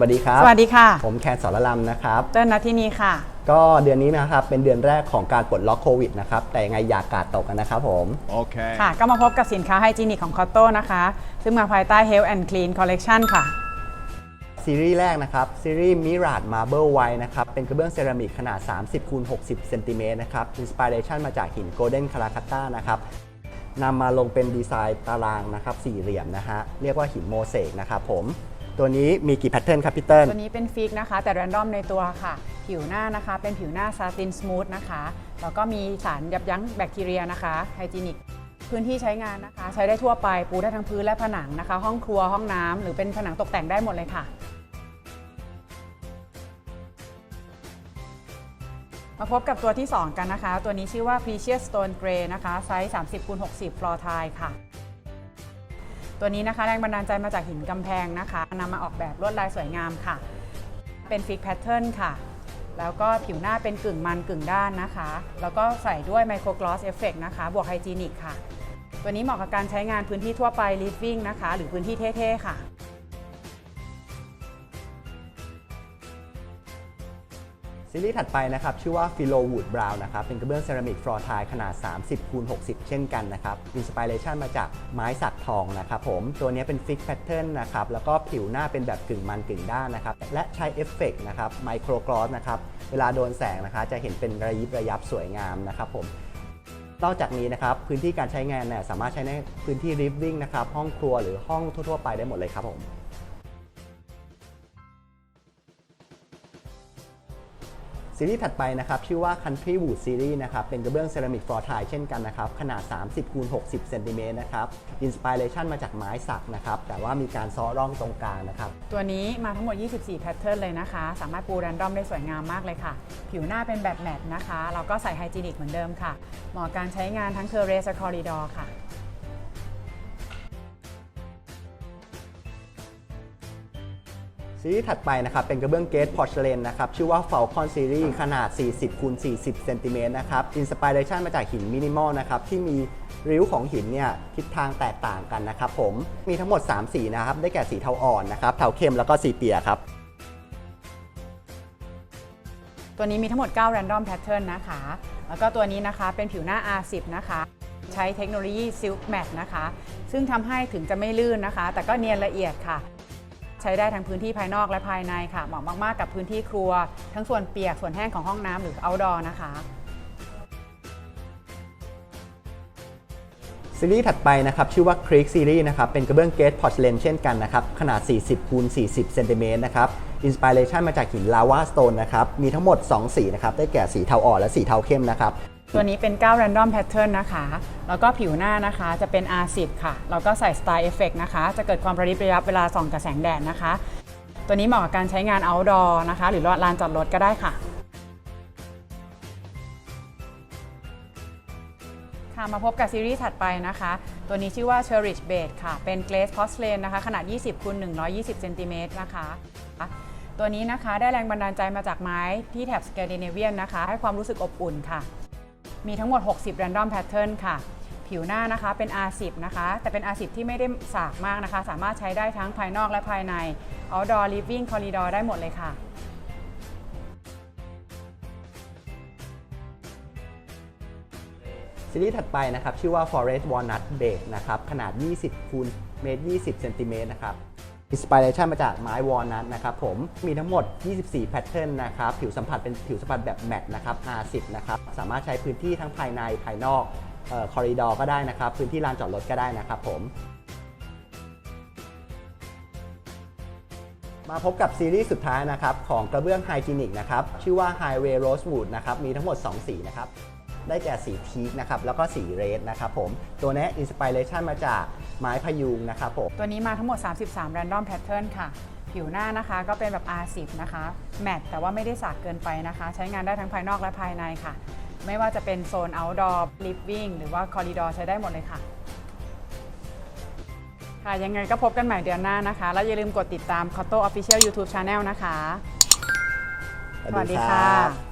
วัสดีครับ สวัสดีค่ะ ผมแคนสอนลำนะครับ เติ้ลนัทที่นี่ค่ะ ก็เดือนนี้นะครับเป็นเดือนแรกของการปลดล็อกโควิดนะครับ แต่ยังไงอย่ากกาดตกกันนะครับผม Okay. ค่ะ ก็มาพบกับสินค้าไฮจีนิกของคอตโต้นะคะ ซึ่งมาภายใต้ Health and Clean Collection ค่ะซีรีส์แรกนะครับ ซีรีส์ Mirage Marble White นะครับ เป็นกระเบื้องเซรามิกขนาด 30คูณ60เซนติเมตรนะครับอินสปิเรชันมาจากหิน Golden c a r a c a t a นะครับนำมาลงเป็นดีไซน์ตารางนะครับสี่เหลี่ยมนะฮะ เรียกว่าหินโมเสกนะครับผม ตัวนี้มีกี่แพทเทิร์นครับพี่เติ้ลตัวนี้เป็นฟิกนะคะ แต่ r รนดอมในตัวค่ะ ผิวหน้านะคะ เป็นผิวหน้าซาตินส o t h นะคะ แล้วก็มีสารยับยั้งแบคทีเรียนะคะไฮจีนิกพื้นที่ใช้งานนะคะ ใช้ได้ทั่วไปปูได้ทั้งพื้นและผนังนะคะ ห้องครัวห้องน้ำหรือเป็นผนังตกแต่งได้หมดเลยค่ะ มาพบกับตัวที่ 2 กันนะคะ ตัวนี้ชื่อว่า Precious Stone Grey นะคะไซส์ 30คูณ60 floor tile ค่ะ ตัวนี้นะคะแรงบันดาลใจมาจากหินกำแพงนะคะนำมาออกแบบลวดลายสวยงามค่ะ เป็นฟิกแพทเทิร์นค่ะ แล้วก็ผิวหน้าเป็นกึ่งมันกึ่งด้านนะคะ แล้วก็ใส่ด้วยไมโครกลอสเอฟเฟกนะคะ บวกไฮจีนิกค่ะ ตัวนี้เหมาะกับการใช้งานพื้นที่ทั่วไปลิฟวิ่งนะคะ หรือพื้นที่เท่ๆค่ะ ซีรีส์ถัดไปนะครับ ชื่อว่า p h i l o Wood Brown นะครับ เป็นกระเบื้องเซรามิกฟลอร์ทล์ขนาด 30คูณ60 เช่นกันนะครับอินสปิเรชันมาจากไม้สักทองนะครับผม ตัวนี้เป็นฟิกแพทเทิร์นนะครับ แล้วก็ผิวหน้าเป็นแบบกึ่งมันกึ่งด้านนะครับ และใช้เอฟเฟกต์นะครับไมโครกลอสนะครับ เวลาโดนแสงนะคะจะเห็นเป็นระยิบระยับสวยงามนะครับผมนอกจากนี้นะครับพื้นที่การใช้งานเนี่ยสามารถใช้ในพื้นที่ริฟวิ่งนะครับห้องครัวหรือห้องทั่วๆไปได้หมดเลยครับผม ซีรีส์ถัดไปนะครับชื่อว่า Country Wood Series นะครับเป็นกระเบื้องเซรามิกฟลอร์ไทเช่นกันนะครับขนาด 30คูณ60เซนติเมตรนะครับอินสปิเรชันมาจากไม้สักนะครับแต่ว่ามีการซ้อร่องตรงกลางนะครับตัวนี้มาทั้งหมด 24 แพทเทิร์นเลยนะคะ สามารถปูแรนดอมได้สวยงามมากเลยค่ะ ผิวหน้าเป็นแบบแมตต์นะคะแล้วก็ใส่ไฮจีนิกเหมือนเดิมค่ะ เหมาะกับการใช้งานทั้งเทอร์เรสและคอริดอร์ค่ะ ซีรีส์ถัดไปนะครับเป็นกระเบื้องเกตพอร์ชเลนนะครับชื่อว่า Falcon Series ขนาด 40คูณ40เซนติเมตรนะครับอินสปิเรชันมาจากหินมินิมอลนะครับที่มีริ้วของหินเนี่ยทิศทางแตกต่างกันนะครับผมมีทั้งหมด 3 สีนะครับได้แก่สีเทาอ่อนนะครับเทาเข้มแล้วก็สีเปียครับตัวนี้มีทั้งหมด 9 random pattern นะคะ แล้วก็ตัวนี้นะคะเป็นผิวหน้า R10 นะคะ ใช้เทคโนโลยี Silk Matte นะคะ ซึ่งทำให้ถึงจะไม่ลื่นนะคะ แต่ก็เนียนละเอียดค่ะ ช้ได้ทั้งพื้นที่ภายนอกและภายในค่ะ เหมาะมากๆกับพื้นที่ครัว ทั้งส่วนเปียกส่วนแห้งของห้องน้ำหรือ outdoor นะคะซีรีส์ถัดไปนะครับชื่อว่า Creek Series นะครับเป็นกระเบื้องเกตพอร์ชเลนเช่นกันนะครับขนาด 40คูณ40เซนติเมตรนะครับอินสปิเรชันมาจากหินลาวาสโตนนะครับมีทั้งหมด 2 สีนะครับได้แก่สีเทาอ่อนและสีเทาเข้มนะครับ ตัวนี้เป็น9 random pattern นะคะ แล้วก็ผิวหน้านะคะจะเป็น R10 ค่ะ แล้วก็ใส่ Style Effect นะคะ จะเกิดความประดิษฐ์ประยับเวลาส่องกับแสงแดดนะคะ ตัวนี้เหมาะกับการใช้งาน outdoor นะคะ หรือลานจอดรถก็ได้ค่ะ ค่ะ มาพบกับซีรีส์ถัดไปนะคะ ตัวนี้ชื่อว่า Cherish Beige ค่ะ เป็น Glaze Porcelain นะคะ ขนาด 20คูณ120เซนติเมตรนะคะตัวนี้นะคะได้แรงบันดาลใจมาจากไม้ที่แถบสแกนดิเนเวียนนะคะ ให้ความรู้สึกอบอุ่นค่ะ มีทั้งหมด 60 random pattern ค่ะ ผิวหน้านะคะเป็น R10 นะคะ แต่เป็น R10 ที่ไม่ได้สากมากนะคะ สามารถใช้ได้ทั้งภายนอกและภายใน outdoor living corridor ได้หมดเลยค่ะซีรีส์ถัดไปนะครับ ชื่อว่า Forest Walnut Beige นะครับ ขนาด 20คูณเมตร 20เซนติเมตรนะครับ อินสปิเรชันมาจากไม้วอลนัทนะครับผมมีทั้งหมด 24 แพทเทิร์นนะครับผิวสัมผัสเป็นผิวสัมผัสแบบแมตต์นะครับ R10 นะครับสามารถใช้พื้นที่ทั้งภายในภายนอกคอริดอร์ก็ได้นะครับ พื้นที่ลานจอดรถก็ได้นะครับผมมาพบกับซีรีส์สุดท้ายนะครับของกระเบื้องไฮจีนิกนะครับชื่อว่า Highway Rosewood นะครับมีทั้งหมด 2 สีนะครับได้แก่สีทีกนะครับแล้วก็สีเรดนะครับผมตัวนี้อินสปิเรชันมาจาก ไม้พยุงนะครับผมตัวนี้มาทั้งหมด 33 random pattern ค่ะ ผิวหน้านะคะก็เป็นแบบ R10 นะคะแมตต์แต่ว่าไม่ได้สากเกินไปนะคะ ใช้งานได้ทั้งภายนอกและภายในค่ะ ไม่ว่าจะเป็นโซน outdoor living หรือว่า corridor ใช้ได้หมดเลยค่ะค่ะยังไงก็พบกันใหม่เดือนหน้านะคะ แล้วอย่าลืมกดติดตาม Cotto Official YouTube Channel นะคะ สวัสดีค่ะ